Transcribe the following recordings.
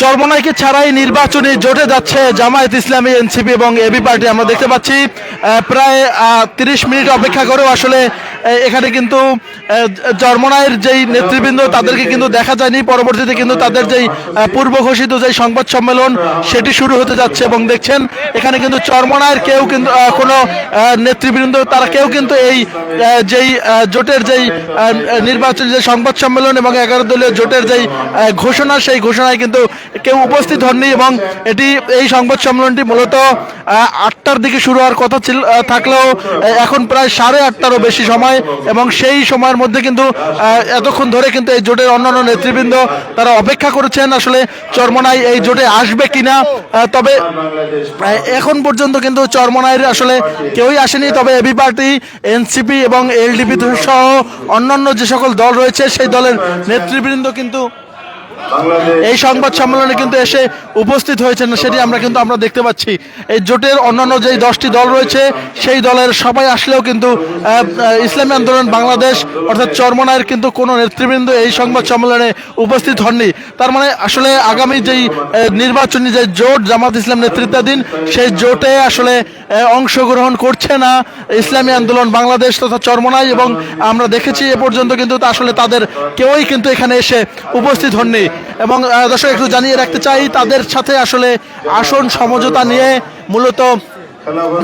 চরমনাইকে ছাড়াই নির্বাচনী জোটে যাচ্ছে জামায়াত ইসলামী, এনসিপি এবং এবি পার্টি। আমরা দেখতে পাচ্ছি প্রায় তিরিশ মিনিট অপেক্ষা করেও আসলে এখানে কিন্তু আহ, যেই নেতৃবৃন্দ তাদেরকে কিন্তু দেখা যায়নি। পরবর্তীতে কিন্তু তাদের যেই পূর্ব ঘোষিত যেই সংবাদ সম্মেলন সেটি শুরু হতে যাচ্ছে এবং দেখছেন এখানে কিন্তু চরমনাইয়ের কেউ কিন্তু কোনো নেতৃবৃন্দ তারা কেউ কিন্তু এই যেই জোটের যেই নির্বাচনী যে সংবাদ সম্মেলন এবং এগারো দলীয় জোটের যেই ঘোষণা সেই ঘোষণায় কিন্তু কেউ উপস্থিত হননি এবং এটি এই সংবাদ সম্মেলনটি মূলত আটটার দিকে শুরু হওয়ার কথা ছিল থাকলেও এখন প্রায় সাড়ে আটটারও বেশি সময় এবং সেই সময়ের মধ্যে কিন্তু এতক্ষণ ধরে কিন্তু এই জোটের অন্যান্য নেতৃবৃন্দ তারা অপেক্ষা করেছেন আসলে চরমনাই এই জোটে আসবে কিনা। তবে এখন পর্যন্ত কিন্তু চরমনাইয়ের আসলে কেউই আসেনি। তবে এবি পার্টি, এনসিপি এবং এলডিপি সহ অন্যান্য যে সকল দল রয়েছে, সেই দলের নেতৃবৃন্দ কিন্তু এই সংবাদ সম্মেলনে কিন্তু এসে উপস্থিত হয়েছেন, সেটি আমরা কিন্তু আমরা দেখতে পাচ্ছি। এই জোটের অন্যান্য যেই দশটি দল রয়েছে, সেই দলের সবাই আসলেও কিন্তু ইসলামী আন্দোলন বাংলাদেশ, অর্থাৎ চরমনায়ের কিন্তু কোনো নেতৃবৃন্দ এই সংবাদ সম্মেলনে উপস্থিত হননি। তার মানে আসলে আগামী যেই নির্বাচনী যে জোট, জামাত ইসলাম নেতৃত্বাধীন, সেই জোটে আসলে অংশগ্রহণ করছে না ইসলামী আন্দোলন বাংলাদেশ তথা চরমনাই এবং আমরা দেখেছি এ পর্যন্ত কিন্তু আসলে তাদের কেউই কিন্তু এখানে এসে উপস্থিত হননি। এবং দর্শক একটু জানিয়ে রাখতে চাই তাদের সাথে আসলে আসন সমঝোতা নিয়ে মূলত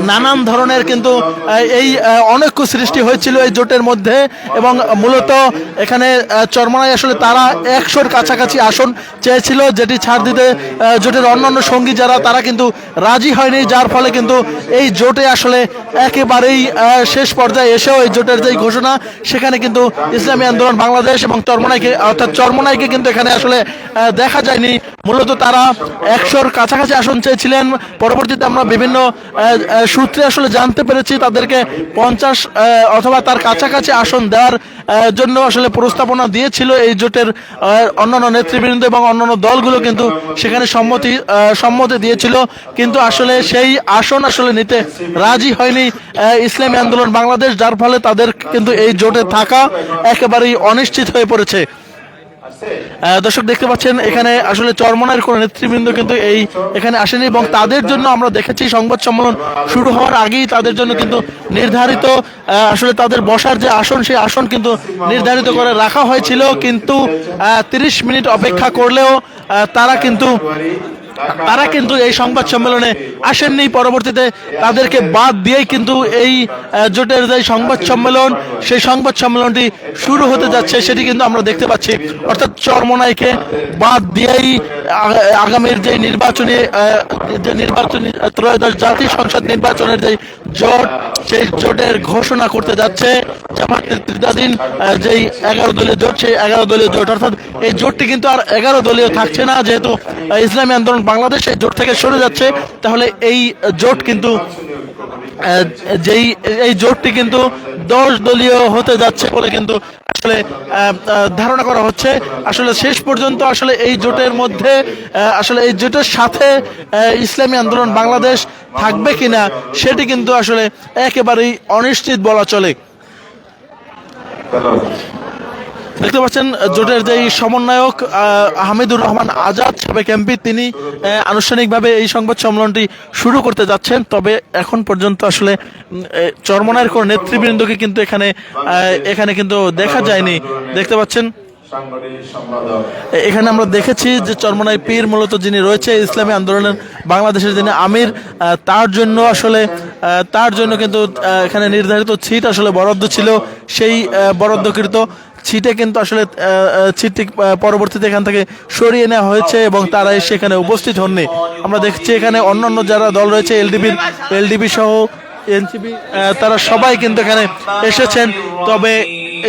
নানান ধরনের কিন্তু এই অনৈক্য সৃষ্টি হয়েছিল এই জোটের মধ্যে এবং মূলত এখানে চরমনায় আসলে তারা একশোর কাছাকাছি আসন চেয়েছিল, যেটি ছাড় দিতে জোটের অন্যান্য সঙ্গী যারা, তারা কিন্তু রাজি হয়নি, যার ফলে কিন্তু এই জোটে আসলে একেবারেই শেষ পর্যায়ে এসেও এই জোটের যেই ঘোষণা, সেখানে কিন্তু ইসলামী আন্দোলন বাংলাদেশ এবং চরমনাইকে, অর্থাৎ চরমনাইকে কিন্তু এখানে আসলে দেখা যায়নি। মূলত তারা একশোর কাছাকাছি আসন চেয়েছিলেন। পরবর্তীতে আমরা বিভিন্ন সূত্রে আসলে জানতে পেরেছি তাদেরকে পঞ্চাশ অথবা তার কাছাকাছি আসন দেওয়ার জন্য আসলে প্রস্তাবনা দিয়েছিল এই জোটের অন্যান্য নেতৃবৃন্দ এবং অন্যান্য দলগুলো কিন্তু সেখানে সম্মতি সম্মতি দিয়েছিল। কিন্তু আসলে সেই আসন আসলে নিতে রাজি হয়নি ইসলামী আন্দোলন বাংলাদেশ, যার ফলে তাদের কিন্তু এই জোটে থাকা একেবারেই অনিশ্চিত হয়ে পড়েছে। দর্শক দেখতে পাচ্ছেন, এখানে আসলে চরমনার কোন নেতৃবৃন্দ কিন্তু এই এখানে আসেনি এবং তাদের জন্য আমরা দেখেছি, সংবাদ সম্মেলন শুরু হওয়ার আগেই তাদের জন্য কিন্তু নির্ধারিত আসলে তাদের বসার যে আসন, সেই আসন কিন্তু নির্ধারিত করে রাখা হয়েছিল। কিন্তু তিরিশ মিনিট অপেক্ষা করলেও তারা কিন্তু তারা কিন্তু এই সংবাদ সম্মেলনে আসেননি পরবর্তীতে। তাদেরকে বাদ দিয়েই কিন্তু এই জোটের যে সংবাদ সম্মেলন সেই সংবাদ সম্মেলনটি শুরু হতে যাচ্ছে সেটি কিন্তু আমরা দেখতে পাচ্ছি। অর্থাৎ চরমনাইকে বাদ দিয়েই আগামীর যে নির্বাচনী যে নির্বাচনী ত্রয়োদশ জাতীয় সংসদ নির্বাচনের যে জোট, সেই জোটের ঘোষণা করতে যাচ্ছে। জামাত নেতৃত্বাধীন যেই এগারো দলীয় জোট, সেই এগারো দলীয় জোট, অর্থাৎ এই জোটটি কিন্তু আর এগারো দলীয় থাকছে না, যেহেতু ইসলামী আন্দোলন বাংলাদেশ এই জোট থেকে সরে যাচ্ছে। তাহলে এই জোট কিন্তু যেই, এই জোটটি কিন্তু দশ দলীয় হতে যাচ্ছে বলে কিন্তু আসলে ধারণা করা হচ্ছে। আসলে শেষ পর্যন্ত আসলে এই জোটের মধ্যে আসলে এই জোটের সাথে ইসলামী আন্দোলন বাংলাদেশ থাকবে কিনা, সেটি কিন্তু আসলে একেবারেই অনিশ্চিত বলা চলে। দেখতে পাচ্ছেন, জোটের যে সমন্বয়ক হামিদুর রহমান আজাদ সাবেক এমপি, তিনি আনুষ্ঠানিকভাবে এই সংবাদ সম্মেলনটি শুরু করতে যাচ্ছেন। তবে এখন পর্যন্ত আসলে চরমনায়ের কোন নেতৃবৃন্দকে কিন্তু এখানে এখানে কিন্তু দেখা যায়নি। দেখতে পাচ্ছেন, এখানে আমরা দেখেছি যে চরমনাই পীর মূলত যিনি রয়েছে ইসলামী আন্দোলনের বাংলাদেশের যিনি আমির তার জন্য আসলে তার জন্য কিন্তু এখানে নির্ধারিত সিট আসলে বরাদ্দ ছিল। সেই বরাদ্দকৃত ছিটে কিন্তু আসলে ছিটটি পরবর্তীতে এখান থেকে সরিয়ে নেওয়া হয়েছে এবং তারা এসে এখানে উপস্থিত হননি। আমরা দেখছি এখানে অন্যান্য যারা দল রয়েছে এলডিপির এলডিপি সহ এনসিপি তারা সবাই কিন্তু এখানে এসেছেন। তবে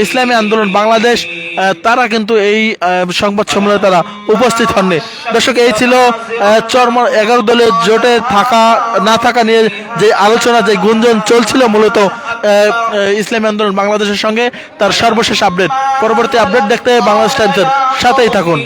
ইসলামী আন্দোলন বাংলাদেশ তারা কিন্তু এই সংবাদ সম্মেলনে তারা উপস্থিত হননি। দর্শক, এই ছিল চরম এগারো দলের জোটে থাকা, না থাকা নিয়ে যে আলোচনা, যে গুঞ্জন চলছিল মূলত ইসলামী আন্দোলন বাংলাদেশের সঙ্গে তার সর্বশেষ আপডেট পরবর্তী আপডেট দেখতে বাংলাদেশ টাইমসের সাথেই থাকুন।